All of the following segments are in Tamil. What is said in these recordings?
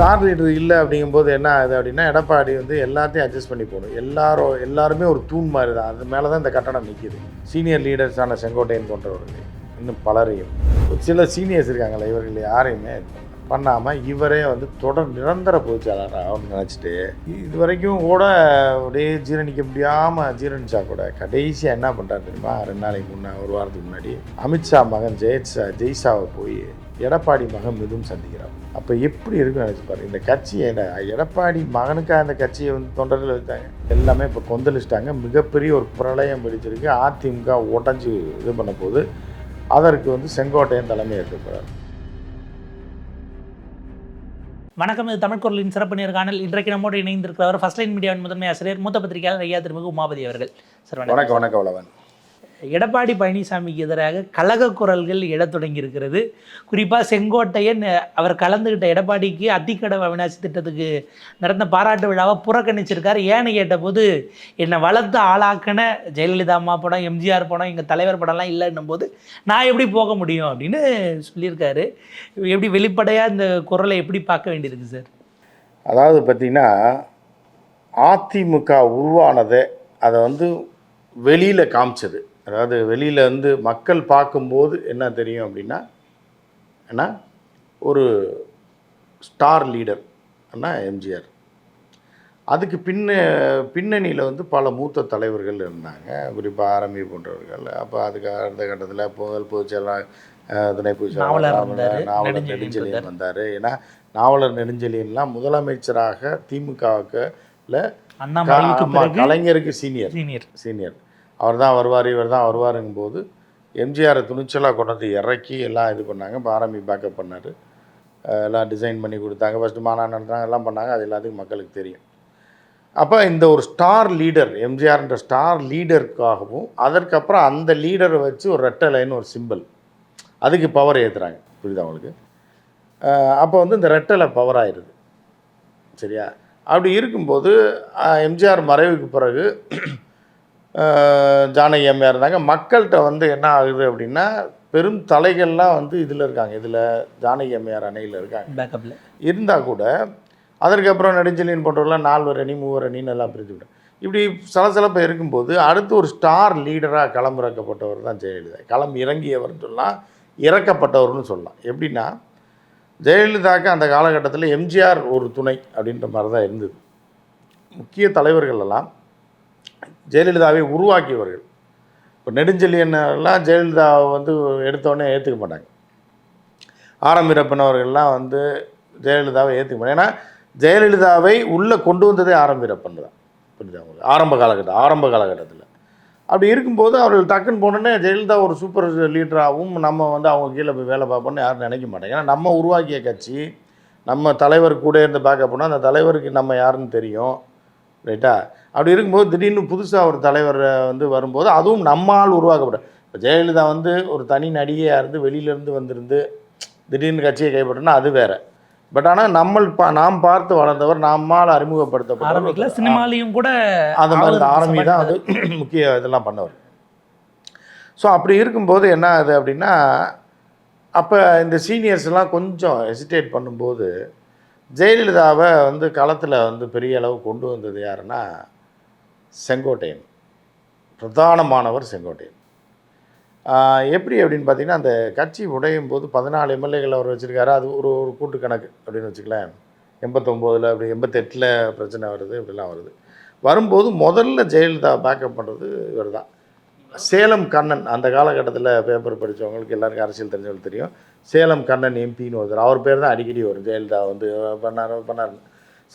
ஸ்டார் லீடர் இல்லை அப்படிங்கும்போது என்ன ஆகுது அப்படின்னா எடப்பாடி வந்து எல்லாத்தையும் அட்ஜஸ்ட் பண்ணி போகணும் எல்லாரும் எல்லாருமே ஒரு தூண் மாதிரி தான் அது மேலே தான் இந்த கட்டணம் நிற்கிது சீனியர் லீடர்ஸான செங்கோட்டையன் போன்றவர்கள் இன்னும் பலரையும். சில சீனியர்ஸ் இருக்காங்களே இவர்கள் யாரையுமே பண்ணாமல் இவரே வந்து தொடர் நிரந்தர பொதுச்செயலாளர் ஆகணும்னு நினச்சிட்டு இது வரைக்கும் கூட அப்படியே ஜீரணிக்க முடியாமல் ஜீரணிச்சா கூட கடைசியாக என்ன பண்ணுறாரு தெரியுமா? ரெண்டு நாளைக்கு முன்னே ஒரு வாரத்துக்கு முன்னாடி அமித்ஷா மகன் ஜெயத்ஷா ஜெய்ஷாவை போய் எடப்பாடி மகன் மிதும் சந்திக்கிறார். அப்போ எப்படி இருக்குன்னு நினச்சி பாரு இந்த கட்சியை எடப்பாடி மகனுக்காக அந்த கட்சியை வந்து தொண்டர்கள் வச்சாங்க எல்லாமே இப்போ கொந்தளிச்சிட்டாங்க. மிகப்பெரிய ஒரு பிரளயம் பிடிச்சிருக்கு அதிமுக உடஞ்சி இது பண்ண போது அதற்கு வந்து செங்கோட்டையன் தலைமை ஏற்கப்படுறார் வணக்கம். இது தமிழ் குரலின் சிறப்பு நேர்காணல் இன்றைக்கு நம்மோடு இணைந்திருக்கிறவர் ஃபர்ஸ்ட் லைன் மீடியாவின் முதன்மை ஆசிரியர் மூத்த பத்திரிகையாளர் ஐயா திருமிகு உமாபதி அவர்கள். சார் வணக்கம் வணக்கம் வளவன். எடப்பாடி பழனிசாமிக்கு எதிராக கழக குரல்கள் எழத் தொடங்கி இருக்கிறது குறிப்பாக செங்கோட்டையன் அவர் கலந்துக்கிட்ட எடப்பாடிக்கு அத்திக்கடவு அவினாசி திட்டத்துக்கு நடந்த பாராட்டு விழாவை புறக்கணிச்சிருக்கார். ஏன்னு கேட்டபோது என்னை வளர்த்து ஆளாக்கின ஜெயலலிதா அம்மா படம் எம்ஜிஆர் படம் எங்கள் தலைவர் படம்லாம் இல்லைன்னும் போது நான் எப்படி போக முடியும் அப்படின்னு சொல்லியிருக்காரு. எப்படி வெளிப்படையாக இந்த குரலை எப்படி பார்க்க வேண்டியிருக்கு சார்? அதாவது பார்த்திங்கன்னா அதிமுக உருவானதை அதை வந்து வெளியில் காமிச்சது. அதாவது வெளியில் வந்து மக்கள் பார்க்கும்போது என்ன தெரியும் அப்படின்னா என்ன? ஒரு ஸ்டார் லீடர் அண்ணா எம்ஜிஆர். அதுக்கு பின்ன பின்னணியில் வந்து பல மூத்த தலைவர்கள் இருந்தாங்க. குறிப்பாக ஆரம்பி போன்றவர்கள். அப்போ அதுக்கு அடுத்த கட்டத்தில் முதல் பொதுச்செயலாளர் துணை பொதுச்செயலாளர் நாவலர் நெடுஞ்செழியன் வந்தார். ஏன்னா நாவலர் நெடுஞ்செழியன்லாம் முதலமைச்சராக திமுகவுக்குல கலைஞருக்கு சீனியர் சீனியர் சீனியர் அவர் தான் வருவார் இவர் தான் வருவாருங்கும் போது எம்ஜிஆரை துணிச்சலாக கொண்டாந்து இறக்கி எல்லாம் இது பண்ணாங்க. இப்போ ஆரம்பி பேக்கப் பண்ணார். எல்லாம் டிசைன் பண்ணி கொடுத்தாங்க. ஃபஸ்ட்டு மாநாடு நடத்தாங்க எல்லாம் பண்ணாங்க. அது எல்லாத்துக்கும் மக்களுக்கு தெரியும். அப்போ இந்த ஒரு ஸ்டார் லீடர் எம்ஜிஆர்ன்ற ஸ்டார் லீடருக்காகவும் அதற்கப்புறம் அந்த லீடரை வச்சு ஒரு ரெட்டை லைன் ஒரு சிம்பிள் அதுக்கு பவர் ஏற்றுறாங்க புரியுதா அவங்களுக்கு அப்போ வந்து இந்த ரெட்டலை பவர் ஆயிடுது. சரியா? அப்படி இருக்கும்போது எம்ஜிஆர் மறைவுக்கு பிறகு ஜானகி அம்மையார் இருந்தாங்க. மக்கள்கிட்ட வந்து என்ன ஆகுது அப்படின்னா பெரும் தலைகள்லாம் வந்து இதில் இருக்காங்க. இதில் ஜானகி அம்மையார் அணையில் இருக்காங்க. பேக்கப்பில் இருந்தால் கூட அதற்கப்புறம் நெடுஞ்செழியன் போன்றவர்களாம் நால்வர் அணி மூவர் அணின்னு எல்லாம் பிரித்து விட்டோம் இப்படி சலசலப்பாக இருக்கும்போது அடுத்து ஒரு ஸ்டார் லீடராக களமிறக்கப்பட்டவர் தான் ஜெயலலிதா. களம் இறங்கியவர்னு சொல்லலாம் இறக்கப்பட்டவர்னு சொல்லலாம். எப்படின்னா ஜெயலலிதாவுக்கு அந்த காலகட்டத்தில் எம்ஜிஆர் ஒரு துணை அப்படின்ற மாதிரி தான் இருந்தது. முக்கிய தலைவர்கள் எல்லாம் ஜெயலலிதாவை உருவாக்கியவர்கள். இப்போ நெடுஞ்செழியன் எல்லாம் ஜெயலலிதாவை வந்து எடுத்தோடனே ஏற்றுக்க மாட்டாங்க. ஆரம்பிரப்பன் அவர்கள்லாம் வந்து ஜெயலலிதாவை ஏற்றுக்க மாட்டாங்க. ஏன்னா ஜெயலலிதாவை உள்ளே கொண்டு வந்ததே ஆரம்பிரப்பன் தான். புரியுதா உங்களுக்கு? ஆரம்ப காலகட்டம் ஆரம்ப காலகட்டத்தில். அப்படி இருக்கும்போது அவர்கள் டக்குன்னு போனோடனே ஜெயலலிதா ஒரு சூப்பர் லீடராகவும் நம்ம வந்து அவங்க கீழே போய் வேலை பார்ப்போம்னு யாரும் நினைக்க மாட்டாங்க. ஏன்னா நம்ம உருவாக்கிய கட்சி நம்ம தலைவர் கூட இருந்து பார்க்க போனால் அந்த தலைவருக்கு நம்ம யாருன்னு தெரியும். ரைட்டா அப்படி இருக்கும்போது திடீர்னு புதுசாக ஒரு தலைவர் வந்து வரும்போது அதுவும் நம்மால் உருவாக்கப்படும் இப்போ ஜெயலலிதா வந்து ஒரு தனி நடிகையாக இருந்து வெளியிலேருந்து வந்திருந்து திடீர்னு கட்சியை கைப்பற்றினா அது வேற. பட் ஆனால் நம்ம பா நாம் பார்த்து வளர்ந்தவர் நம்மால் அறிமுகப்படுத்தப்பட்ட சினிமாலையும் கூட அந்த மாதிரி ஆரம்பி தான் வந்து முக்கிய இதெல்லாம் பண்ணவர். ஸோ அப்படி இருக்கும்போது என்ன ஆகுது அப்படின்னா அப்போ இந்த சீனியர்ஸ் எல்லாம் கொஞ்சம் ஹெசிடேட் பண்ணும்போது ஜெயலலிதாவை வந்து களத்தில் வந்து பெரிய அளவு கொண்டு வந்தது யாருன்னா செங்கோட்டையன். பிரதானமானவர் செங்கோட்டையன். எப்படி அப்படின்னு பார்த்தீங்கன்னா அந்த கட்சி உடையும் போது பதினாலு எம்எல்ஏகள் அவர் வச்சுருக்காரு. அது ஒரு ஒரு கூட்டு கணக்கு அப்படின்னு வச்சுக்கலாம் எண்பத்தொம்போதில் அப்படி எண்பத்தெட்டில் பிரச்சனை வருது இப்படிலாம் வருது. வரும்போது முதல்ல ஜெயலலிதா பேக்கப் பண்ணுறது இவர் தான் சேலம் கண்ணன் அந்த காலகட்டத்தில் பேப்பர் படித்தவங்களுக்கு எல்லாருக்கும் அரசியல் தெரிஞ்சவங்களுக்கு தெரியும். சேலம் கண்ணன் எம்பின்னு ஒருத்தர் அவர் பேர் தான் அடிக்கடி வரும். ஜெயலலிதா வந்து பண்ணார் பண்ணார்.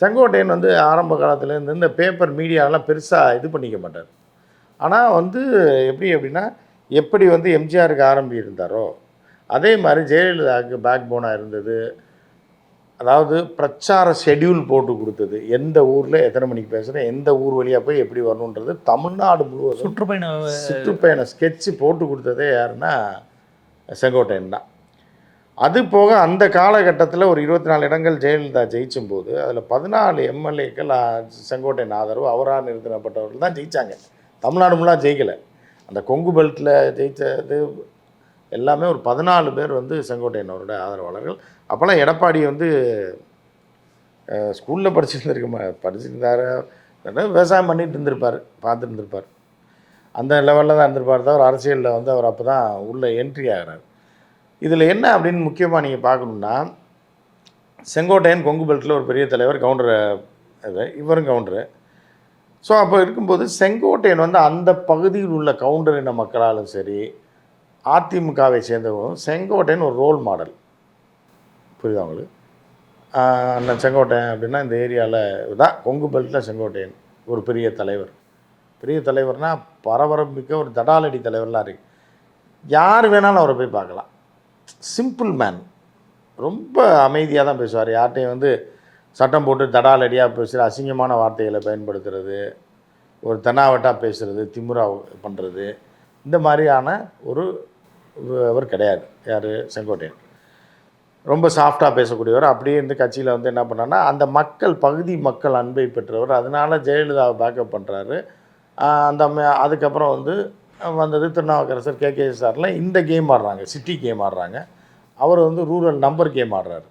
செங்கோட்டையன் வந்து ஆரம்ப காலத்துலேருந்து இந்த பேப்பர் மீடியாலாம் பெருசாக இது பண்ணிக்க மாட்டார். ஆனால் வந்து எப்படி அப்படின்னா எப்படி வந்து எம்ஜிஆருக்கு ஆரம்பி இருந்தாரோ அதே மாதிரி ஜெயலலிதாவுக்கு பேக் போனாக இருந்தது. அதாவது பிரச்சார ஷெட்யூல் போட்டு கொடுத்தது. எந்த ஊரில் எத்தனை மணிக்கு பேசுகிறேன் எந்த ஊர் வழியாக போய் எப்படி வரணுன்றது தமிழ்நாடு முழுவதும் சுற்றுப்பயண சுற்றுப்பயண ஸ்கெட்சு போட்டு கொடுத்ததே யாருன்னா செங்கோட்டையன் தான். அது போக அந்த காலகட்டத்தில் ஒரு இருபத்தி நாலு இடங்கள் ஜெயலலிதா ஜெயிச்சும் போது அதில் பதினாலு எம்எல்ஏக்கள் செங்கோட்டையன் ஆதரவு அவராக நிறுத்தப்பட்டவர்கள் தான் ஜெயித்தாங்க தமிழ்நாடு முழுவதும் ஜெயிக்கலை. அந்த கொங்கு பெல்ட்டில் ஜெயித்தது எல்லாமே ஒரு பதினாலு பேர் வந்து செங்கோட்டையன் அவரோட ஆதரவாளர்கள். அப்போல்லாம் எடப்பாடி வந்து ஸ்கூலில் படிச்சிருந்துருக்க படிச்சிருந்தார். படிச்சிருந்தாரு விவசாயம் பண்ணிட்டு இருந்திருப்பார் பார்த்துட்டு இருந்திருப்பார். அந்த லெவலில் தான் இருந்திருப்பார் தவிர அரசியலில் வந்து அவர் அப்போ தான் உள்ளே என்ட்ரி ஆகிறார். இதில் என்ன அப்படின்னு முக்கியமாக நீங்கள் பார்க்கணுன்னா செங்கோட்டையன் கொங்கு பெல்ட்டில் ஒரு பெரிய தலைவர் கவுண்டரை இது இவரும் கவுண்டரு. ஸோ அப்போ இருக்கும்போது செங்கோட்டையன் வந்து அந்த பகுதியில் உள்ள கவுண்டர் இன மக்களாலும் சரி அதிமுகவை சேர்ந்தவங்களும் செங்கோட்டையன் ஒரு ரோல் மாடல் புரியுதா உங்களுக்கு? அண்ணன் செங்கோட்டையன் அப்படின்னா இந்த ஏரியாவில் தான் கொங்கு பெல்ட்டில் செங்கோட்டையன் ஒரு பெரிய தலைவர். பெரிய தலைவர்னால் பரபரப்பு பரபரமிக்க ஒரு தடாலடி தலைவர்லாம் இருக்குது யார் வேணாலும் அவரை போய் பார்க்கலாம். சிம்பிள் மேன் ரொம்ப அமைதியாக தான் பேசுவார். யார்கிட்டையும் வந்து சட்டம் போட்டு தடாலடியாக பேசுகிற அசிங்கமான வார்த்தைகளை பயன்படுத்துறது ஒரு தனாவட்டாக பேசுகிறது திமுறா பண்ணுறது இந்த மாதிரியான ஒரு அவர் கிடையாது. யார்? செங்கோட்டையன். ரொம்ப சாஃப்டாக பேசக்கூடியவர். அப்படியே இருந்து கட்சியில் வந்து என்ன பண்ணான்னா அந்த மக்கள் பகுதி மக்கள் அன்பை பெற்றவர். அதனால் ஜெயலலிதாவை பேக்கப் பண்ணுறாரு அந்த அதுக்கப்புறம் வந்து வந்தது திருநாவுக்கரசர் கே. கே. சார்லாம் இந்த கேம் ஆடுறாங்க சிட்டி கேம் ஆடுறாங்க. அவர் வந்து ரூரல் நம்பர் கேம் ஆடுறாரு.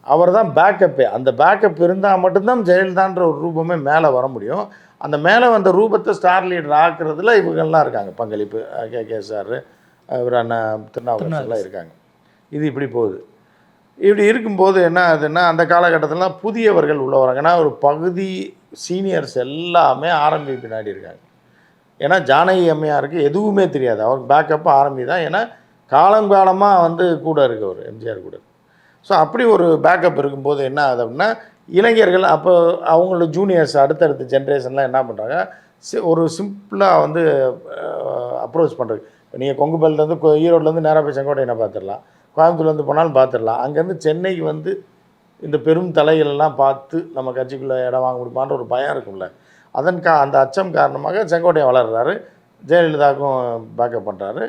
அவர் தான் பேக்கப்பே அந்த பேக்கப் இருந்தால் மட்டும்தான் ஜெயலலிதான்ற ஒரு ரூபமே மேலே வர முடியும். அந்த மேலே வந்த ரூபத்தை ஸ்டார் லீடர் ஆக்குறதுல இவங்கெல்லாம் இருக்காங்க. பங்களிப்பு கே. கே. சார் இவர் அண்ணன் திருநாவுக்கரசர்லாம் இருக்காங்க. இது இப்படி போகுது. இப்படி இருக்கும்போது என்ன ஆகுதுன்னா அந்த காலகட்டத்திலலாம் புதியவர்கள் உள்ள வராங்க. ஏன்னா ஒரு பகுதி சீனியர்ஸ் எல்லாமே ஆரம்பி பின்னாடி இருக்காங்க. ஏன்னா ஜானகி அம்மையாருக்கு எதுவுமே தெரியாது. அவருக்கு பேக்கப் ஆரம்பி தான். ஏன்னா காலங்காலமாக வந்து கூட இருக்கவர் எம்ஜிஆர் கூட. ஸோ அப்படி ஒரு பேக்கப் இருக்கும்போது என்ன ஆகுது அப்படின்னா இளைஞர்கள் அப்போ அவங்களோட ஜூனியர்ஸ் அடுத்தடுத்த ஜென்ரேஷன்லாம் என்ன பண்ணுறாங்க ஒரு சிம்பிளாக வந்து அப்ரோச் பண்ணுறது இப்போ நீங்கள் கொங்குபல்லேருந்து ஈரோட்லேருந்து நேராக போய் செங்கோட்டையனை பார்த்துடலாம். கோயம்புத்தூர்லேருந்து போனாலும் பார்த்துடலாம். அங்கேருந்து சென்னைக்கு வந்து இந்த பெரும் தலைகளெல்லாம் பார்த்து நம்ம கட்சிக்குள்ளே இடம் வாங்க முடியுமான்ற ஒரு பயம் இருக்கும்ல. அதன் கா அந்த அச்சம் காரணமாக செங்கோட்டையன் வளர்கிறாரு ஜெயலலிதாவுக்கும் பேக்கப் பண்ணுறாரு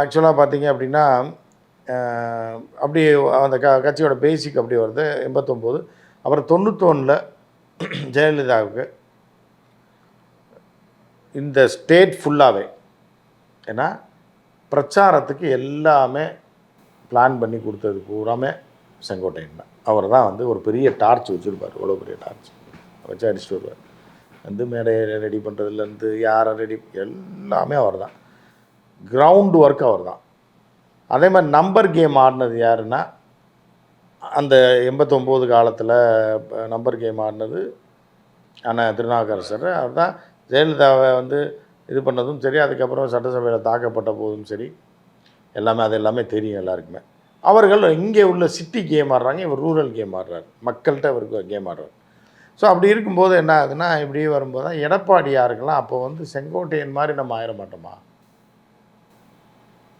ஆக்சுவலாக பார்த்தீங்க அப்படின்னா அப்படி அந்த க கட்சியோட பேசிக் அப்படி வருது எண்பத்தொம்போது. அப்புறம் தொண்ணூத்தொன்னில் ஜெயலலிதாவுக்கு இந்த ஸ்டேட் ஃபுல்லாகவே ஏன்னா பிரச்சாரத்துக்கு எல்லாமே பிளான் பண்ணி கொடுத்தது பூராமே செங்கோட்டையன் தான். அவர் தான் வந்து ஒரு பெரிய டார்ச் வச்சுருப்பார் இவ்வளோ பெரிய டார்ச் வச்சு அடிச்சுட்டு வருவார். வந்து மேடையை ரெடி பண்ணுறதுலேருந்து யாரை ரெடி எல்லாமே அவர் தான் கிரவுண்ட் ஒர்க் அவர் தான் அதே மாதிரி நம்பர் கேம் ஆடினது யாருன்னா அந்த எண்பத்தொம்போது காலத்தில் நம்பர் கேம் ஆடினது ஆனால் திருநாவுக்கரசர். அவர் தான் ஜெயலலிதாவை வந்து இது பண்ணதும் சரி அதுக்கப்புறம் சட்டசபையில் தாக்கப்பட்ட போதும் சரி. எல்லாமே அது எல்லாமே தெரியும் எல்லாருக்குமே. அவர்கள் இங்கே உள்ள சிட்டி கேம் ஆடுறாங்க இவர் ரூரல் கேம் ஆடுறாரு. மக்கள்கிட்ட அவருக்கு கேம் ஆடுறாரு. ஸோ அப்படி இருக்கும்போது என்ன ஆகுதுன்னா இப்படி வரும்போது தான் எடப்பாடியாருக்கெல்லாம் அப்போ வந்து செங்கோட்டையன் மாதிரி நம்ம ஆயிட மாட்டோமா?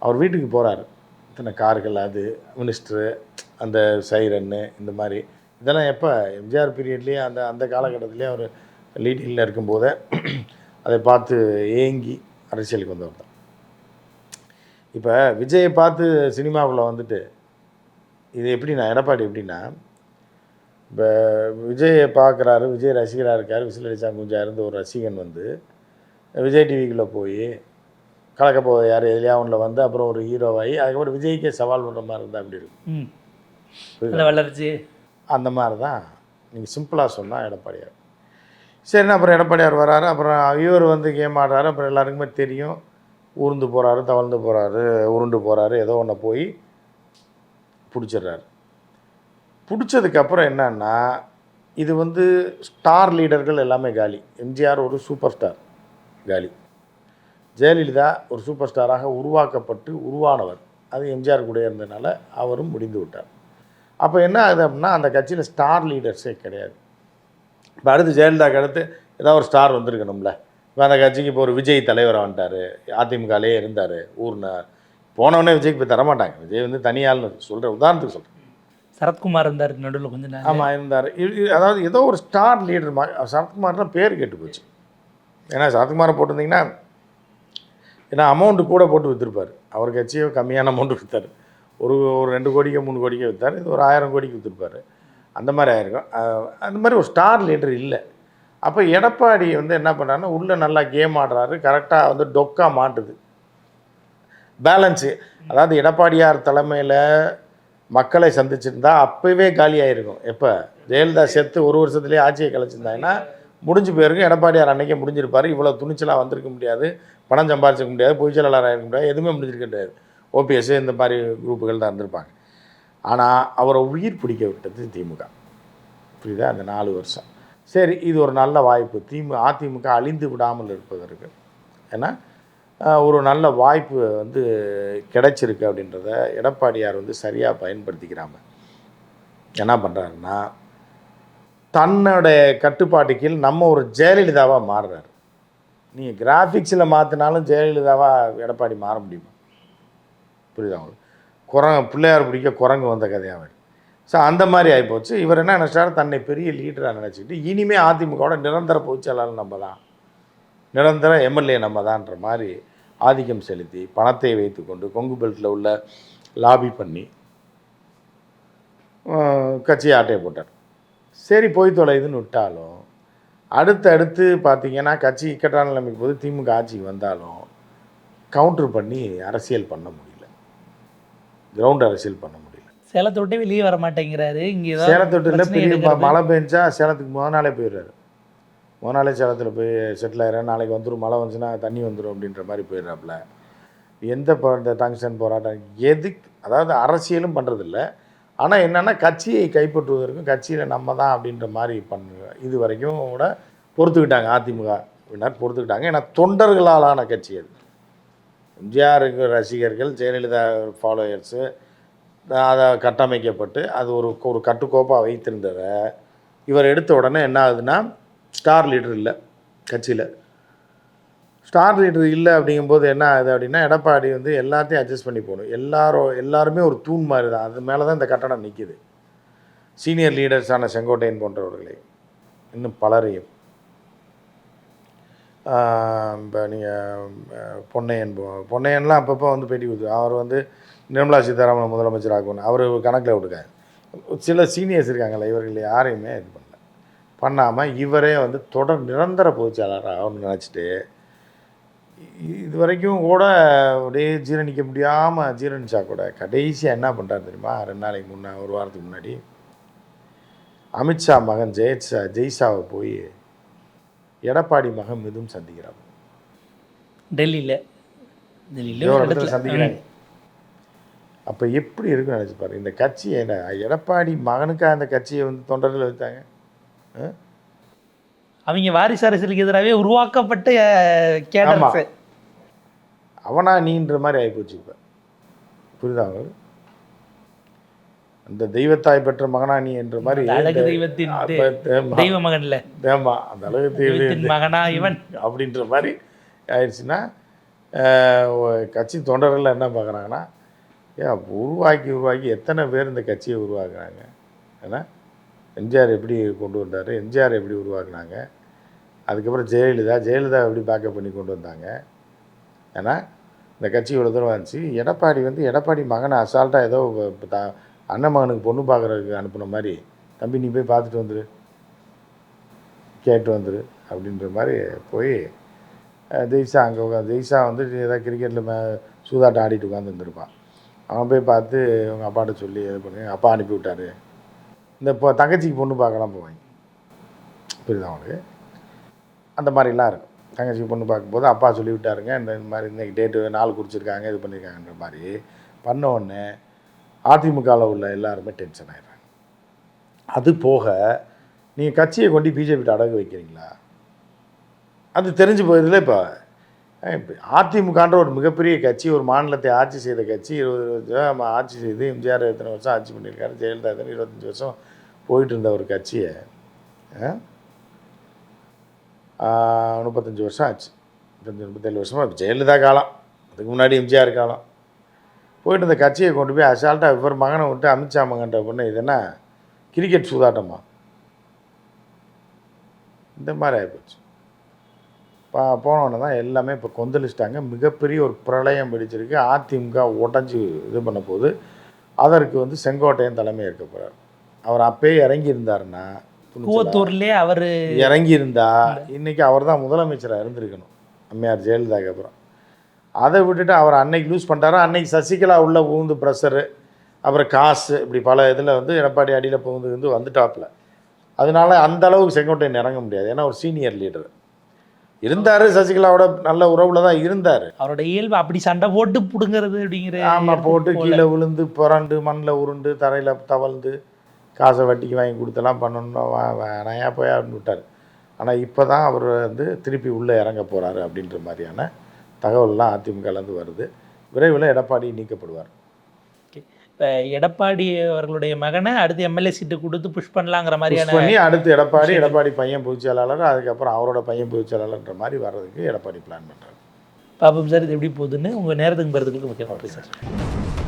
அவர் வீட்டுக்கு போகிறாரு இத்தனை கார்கள் அது மினிஸ்டரு அந்த சைரன்னு இந்த மாதிரி. இதெல்லாம் எப்போ? எம்ஜிஆர் பீரியட்லேயே அந்த அந்த காலகட்டத்திலே அவர் லீடிங்கில் இருக்கும்போதே அதை பார்த்து ஏங்கி அரசியலுக்கு வந்தவர் தான். இப்போ விஜயை பார்த்து சினிமாவில் வந்துட்டு இது எப்படின்னா எடப்பாடி எப்படின்னா இப்போ விஜயை பார்க்குறாரு விஜய் ரசிகராக இருக்கார் விசில் அடிச்சா குஞ்சா இருந்த ஒரு ரசிகன் வந்து விஜய் டிவிக்குள்ளே போய் கலக்க யார் எதுலையா ஒன்றில் வந்து அப்புறம் ஒரு ஹீரோவாகி அதுக்கப்புறம் விஜய்க்கே சவால் பண்ணுற மாதிரி இருந்தால் அப்படி இருக்கும்? வளர்ச்சி. அந்த மாதிரி தான் நீங்கள் சிம்பிளாக சொன்னால் எடப்பாடியார். சரிண்ணா அப்புறம் எடப்பாடியார் வராரு அப்புறம் இவர் வந்து கேம் ஆடுறாரு அப்புறம் எல்லாருக்குமே தெரியும். ஊர்ந்து போகிறாரு தவழ்ந்து போகிறாரு உருண்டு போகிறாரு ஏதோ ஒன்று போய் பிடிச்சிடுறாரு. பிடிச்சதுக்கப்புறம் என்னன்னா இது வந்து ஸ்டார் லீடர்கள் எல்லாமே காலி. எம்ஜிஆர் ஒரு சூப்பர் ஸ்டார் காலி. ஜெயலலிதா ஒரு சூப்பர் ஸ்டாராக உருவாக்கப்பட்டு உருவானவர். அது எம்ஜிஆர் கூட இருந்ததுனால அவரும் முடிந்து விட்டார். அப்போ என்ன ஆகுது அப்படின்னா அந்த கட்சியில் ஸ்டார் லீடர்ஸே கிடையாது. இப்போ அடுத்து ஜெயலலிதாக்கு அடுத்து ஏதாவது ஒரு ஸ்டார் வந்திருக்கணும்ல. இப்போ அந்த கட்சிக்கு இப்போ ஒரு விஜய் தலைவராக வந்துட்டார் அதிமுகலே இருந்தார் ஊர்னார். போனவொடனே விஜய்க்கு போய் தரமாட்டாங்க. விஜய் வந்து தனியாள்னு சொல்கிற உதாரணத்துக்கு சொல்கிறேன் சரத்குமார் இருந்தார் நடுவில் கொஞ்சம் நேரம் ஆமாம் இருந்தார். அதாவது ஏதோ ஒரு ஸ்டார் லீடர் மா சரத்குமார்னா பேர் கேட்டு போச்சு. ஏன்னா சரத்குமாரை போட்டிருந்தீங்கன்னா ஏன்னா அமௌண்ட்டு கூட போட்டு விற்றுருப்பார் அவர் கட்சியை கம்மியான அமௌண்ட்டு விற்றார் ஒரு ஒரு ரெண்டு கோடிக்கோ மூணு கோடிக்கோ விற்றார் இது ஒரு ஆயிரம் கோடிக்கு விற்றுருப்பார் அந்த மாதிரி ஆயிருக்கும். அந்த மாதிரி ஒரு ஸ்டார் லீடர் இல்லை. அப்போ எடப்பாடி வந்து என்ன பண்ணுறாருன்னா உள்ளே நல்லா கேம் ஆடுறாரு. கரெக்டாக வந்து டொக்கா மாட்டுது. பேலன்ஸு அதாவது எடப்பாடியார் தலைமையில் மக்களை சந்திச்சிருந்தா அப்போவே காலியாயிருக்கும். எப்போ? ஜெயலலிதா செத்து ஒரு வருஷத்துலேயே ஆட்சியை கலைச்சிருந்தாங்கன்னா முடிஞ்சு போயிருக்கும் எடப்பாடியார் அன்னைக்கே முடிஞ்சிருப்பார். இவ்வளோ துணிச்சலாக வந்திருக்க முடியாது. பணம் சம்பாதிச்சிக்க முடியாது. பொதுச் இருக்க முடியாது. எதுவுமே முடிஞ்சிருக்க முடியாது. ஓபிஎஸ் இந்த மாதிரி குரூப்புகள் தான் இருந்திருப்பாங்க. ஆனால் அவரை உயிர் பிடிக்க விட்டது திமுக. புரியுதா? அந்த நாலு வருஷம். சரி இது ஒரு நல்ல வாய்ப்பு. திமு அதிமுக அழிந்து விடாமல் இருப்பதற்கு. ஏன்னா ஒரு நல்ல வாய்ப்பு வந்து கிடைச்சிருக்கு அப்படின்றத எடப்பாடியார் வந்து சரியாக பயன்படுத்திக்கிறாம என்ன பண்ணுறாருன்னா தன்னுடைய கட்டுப்பாட்டு கீழ் நம்ம ஒரு ஜெயலலிதாவாக மாறுறாரு. நீங்கள் கிராஃபிக்ஸில் மாற்றினாலும் ஜெயலலிதாவாக எடப்பாடி மாற முடியுமா? புரியுதா உங்களுக்கு? குரங்கு பிள்ளையார் பிடிக்க குரங்கு வந்த கதையாக ஸோ அந்த மாதிரி ஆகிப்போச்சு இவர் என்ன நினச்சாரு? தன்னை பெரிய லீடராக நினச்சிக்கிட்டு இனிமே அதிமுகவோட நிரந்தர பொதுச்செயலாளர் நம்ம தான் நிரந்தர எம்எல்ஏ நம்ம தான்ற மாதிரி ஆதிக்கம் செலுத்தி பணத்தை வைத்துக்கொண்டு கொங்கு பெல்ட்டில் உள்ள லாபி பண்ணி கட்சியை ஆட்டையை போட்டார். சரி போய் தொலைதுன்னு விட்டாலும் அடுத்து அடுத்து பார்த்தீங்கன்னா கட்சி இக்கட்டான நிலைமைக்கு போது திமுக ஆட்சிக்கு வந்தாலும் கவுண்டர் பண்ணி அரசியல் பண்ண முடியல. கிரவுண்ட் அரசியல் பண்ண முடியல. சேலத்தை விட்டு வெளியே வர மாட்டேங்கிறாரு. இங்கே ம- எடுக்கிறது. மழை பெஞ்சா சேலத்துக்கு முத நாளே போயிடுறாரு. முத நாளே சேலத்தில் போய் செட்டில் ஆகிறேன் நாளைக்கு வந்துடும் மழை வந்துச்சுன்னா தண்ணி வந்துடும் அப்படின்ற மாதிரி போயிடுறாப்புல. எந்த இந்த டங்ஷன் போராட்டம் எதுக்கு அதாவது அரசியலும் பண்ணுறதில்ல ஆனால் என்னென்னா கட்சியை கைப்பற்றுவதற்கும் கட்சியில் நம்ம தான் அப்படின்ற மாதிரி பண்ண இது வரைக்கும் கூட பொறுத்துக்கிட்டாங்க அதிமுக வினர் பொறுத்துக்கிட்டாங்க. ஏன்னா தொண்டர்களாலான கட்சி அது எம்ஜிஆருக்கு ரசிகர்கள் ஜெயலலிதா ஃபாலோயர்ஸு அதை கட்டமைக்கப்பட்டு அது ஒரு ஒரு கட்டுக்கோப்பாக வைத்திருந்ததை இவர் எடுத்த உடனே என்ன ஆகுதுன்னா ஸ்டார் லீடர் இல்லை கட்சியில். ஸ்டார் லீடர் இல்லை அப்படிங்கும்போது என்ன ஆகுது அப்படின்னா எடப்பாடி வந்து எல்லாத்தையும் அட்ஜஸ்ட் பண்ணி போகணும். எல்லாரும் எல்லாருமே ஒரு தூண் மாதிரி தான். அது மேலே தான் இந்த கட்டணம் நிற்கிது. சீனியர் லீடர்ஸான செங்கோட்டையன் போன்றவர்களை இன்னும் பலரையும். இப்போ நீங்கள் பொன்னையன் போ- பொன்னையன்லாம் அப்பப்போ வந்து பேட்டி கொடுத்து அவர் வந்து நிர்மலா சீதாராமன் முதலமைச்சர் ஆகணும் அவர் கணக்கில் விட்டுக்காரு சில சீனியர்ஸ் இருக்காங்கல்ல இவர்கள் யாரையுமே இது பண்ண பண்ணாமல் இவரே வந்து தொடர் நிரந்தர பொதுச்செயலாளர் ஆகணும்னு நினச்சிட்டு இது வரைக்கும் கூட அப்படியே ஜீரணிக்க முடியாமல் ஜீரணிச்சா கூட கடைசியாக என்ன பண்ணுறாரு தெரியுமா? ரெண்டு நாளைக்கு முன்னே ஒரு வாரத்துக்கு முன்னாடி. அமித்ஷா மகன் ஜெயஷா ஜெய்ஷாவை போய் எடப்பாடி மகன் மிதும் சந்திக்கிறார். டெல்லியில். டெல்லியில் சந்திக்கிறாங்க அப்போ எப்படி இருக்குன்னு நினச்சி பாரு. இந்த கட்சி என்ன எடப்பாடி மகனுக்கா அந்த கட்சியை வந்து தொண்டர்கள் வச்சாங்க ஆ? அவங்க வாரிசு அரசியலுக்கு எதிராகவே உருவாக்கப்பட்ட கேடர்ஸ் ஆமா. அவனா நீன்ற மாதிரி ஆகிப்போச்சு இப்போ. புரியுதா அந்த தெய்வத்தாய் பெற்ற மகனா நீ என்ற மாதிரி தெய்வத்தின் தெய்வ மகன்ல. தேமா அந்த அழகு தெய்வம் தெய்வத்தின் மகனா இவன். அப்படின்ற மாதிரி ஆயிடுச்சுன்னா கட்சி தொண்டர்கள் என்ன பார்க்குறாங்கன்னா ஏன் உருவாக்கி உருவாக்கி எத்தனை பேர் இந்த கட்சியை உருவாக்குறாங்க? ஏன்னா எம்ஜிஆர் எப்படி கொண்டு வந்தார் எம்ஜிஆர் எப்படி உருவாக்குனாங்க அதுக்கப்புறம் ஜெயலலிதா ஜெயலலிதா எப்படி பேக்கப் பண்ணி கொண்டு வந்தாங்க. ஏன்னா இந்த கட்சி இவ்வளோ தூரம் வந்துச்சு. எடப்பாடி வந்து எடப்பாடி மகனை அசால்ட்டாக ஏதோ இப்ப த அண்ணன் மகனுக்கு பொண்ணு பார்க்குறதுக்கு அனுப்புன மாதிரி தம்பி நீ போய் பார்த்துட்டு வந்துரு. கேட்டு வந்துரு. அப்படின்ற மாதிரி போய் அஹ், ஜெய்ஷா அங்கே உட்காந்து ஜெய்ஷா வந்து ஏதாவது கிரிக்கெட்டில் மே சூதாட்டம் ஆடிட்டு உட்காந்துருந்துருப்பான் அவன் போய் பார்த்து அவங்க அப்பாட்ட சொல்லி இது பண்ணி. அப்பா அனுப்பி விட்டாரு இந்த இப்போ தங்கச்சிக்கு பொண்ணு பார்க்கலாம் போவாங்க. புரியுதா அவனுக்கு அந்த மாதிரிலாம் இருக்கும். தங்கச்சிக்கு பொண்ணு பார்க்கும்போது அப்பா சொல்லிவிட்டாருங்க இந்த மாதிரி இன்றைக்கி டேட்டு நாள் குறிச்சிருக்காங்க இது பண்ணியிருக்காங்கன்ற மாதிரி பண்ண உடனே அதிமுகவில் உள்ள எல்லாருமே டென்ஷன் ஆகிடுறாங்க அது போக நீங்கள் கட்சியை கொண்டு பிஜேபிகிட்ட அடகு வைக்கிறீங்களா? அது தெரிஞ்சு போயதில்ல இப்போ. அதிமுகன்ற ஒரு மிகப்பெரிய கட்சி ஒரு மாநிலத்தை ஆட்சி செய்த கட்சி இருபது இருபது வருஷம் ஆட்சி செய்து எம்ஜிஆர் எத்தனை வருஷம் ஆட்சி பண்ணியிருக்காரு ஜெயலலிதா எத்தனை இருபத்தஞ்சி வருஷம் போயிட்டு இருந்த ஒரு கட்சியை ஆ? முப்பத்தஞ்சு வருஷம் ஆச்சு. முப்பத்தஞ்சு முப்பத்தேழு வருஷமாக ஜெயலலிதா காலம். அதுக்கு முன்னாடி எம்ஜிஆர் காலம். போயிட்டு இந்த கட்சியை கொண்டு போய் அசால்ட்டாக இவர் மகனை விட்டு அமித்ஷா மகன்ற பொண்ணு இது என்ன? கிரிக்கெட் சூதாட்டமா? இந்த மாதிரி ஆகிப்போச்சு போனோடனே தான் எல்லாமே இப்போ கொந்தளிச்சிட்டாங்க. மிகப்பெரிய ஒரு பிரளயம் பிடிச்சிருக்கு அதிமுக உடஞ்சி இது பண்ண போது அதற்கு வந்து செங்கோட்டையன் தலைமை ஏற்க போகிறார் அவர் அப்பயே இறங்கி இருந்தாருன்னா துணிச்சலா? கூவத்தூர்லயே அவரு இறங்கி இருந்தா இன்னைக்கு அவர் தான் முதலமைச்சராக இருந்திருக்கணும். அம்மையார் ஜெயலலிதாக்கு அப்புறம். அதை விட்டுட்டு அவர் அன்னைக்கு லூஸ் பண்ணிட்டாரோ? அன்னைக்கு சசிகலா உள்ள ஊந்து ப்ரெஷரு அப்புறம் காசு இப்படி பல இதில் வந்து எடப்பாடி அடியில் புகுந்து வந்து வந்துட்டாப்புல. அதனால அந்த அளவுக்கு செங்கோட்டையன் இறங்க முடியாது. ஏன்னா ஒரு சீனியர் லீடர் இருந்தார் சசிகலாவோட நல்ல உறவுல தான் இருந்தார். அவரோட இயல்பு அப்படி சண்டை போட்டு புடுங்கிறது அப்படிங்கிற ஆமாம் போட்டு கீழே விழுந்து புரண்டு மண்ணில் உருண்டு தரையில் தவழ்ந்து காசை வட்டிக்கு வாங்கி கொடுத்தெல்லாம் பண்ணணும் ஏன் போய் அப்படின்னு விட்டார். ஆனால் இப்போ தான் அவர் வந்து திருப்பி உள்ளே இறங்க போகிறாரு அப்படின்ற மாதிரியான தகவல்லாம் அதிமுகலேருந்து வருது. விரைவில் எடப்பாடி நீக்கப்படுவார். இப்போ எடப்பாடி அவர்களுடைய மகனை அடுத்து எம்எல்ஏ சீட்டு கொடுத்து புஷ் பண்ணலாங்கிற மாதிரியான பண்ணி அடுத்து எடப்பாடி எடப்பாடி பையன் பொதுச் செயலாளர் அதுக்கப்புறம் அவரோட பையன் பொதுச் செயலாளர்ன்ற மாதிரி வர்றதுக்கு எடப்பாடி பிளான் பண்ணுறாரு பாப்போம் சார் இது எப்படி போகுதுன்னு உங்கள் நேரத்துக்கு போகிறதுக்கு முக்கியமாக சார்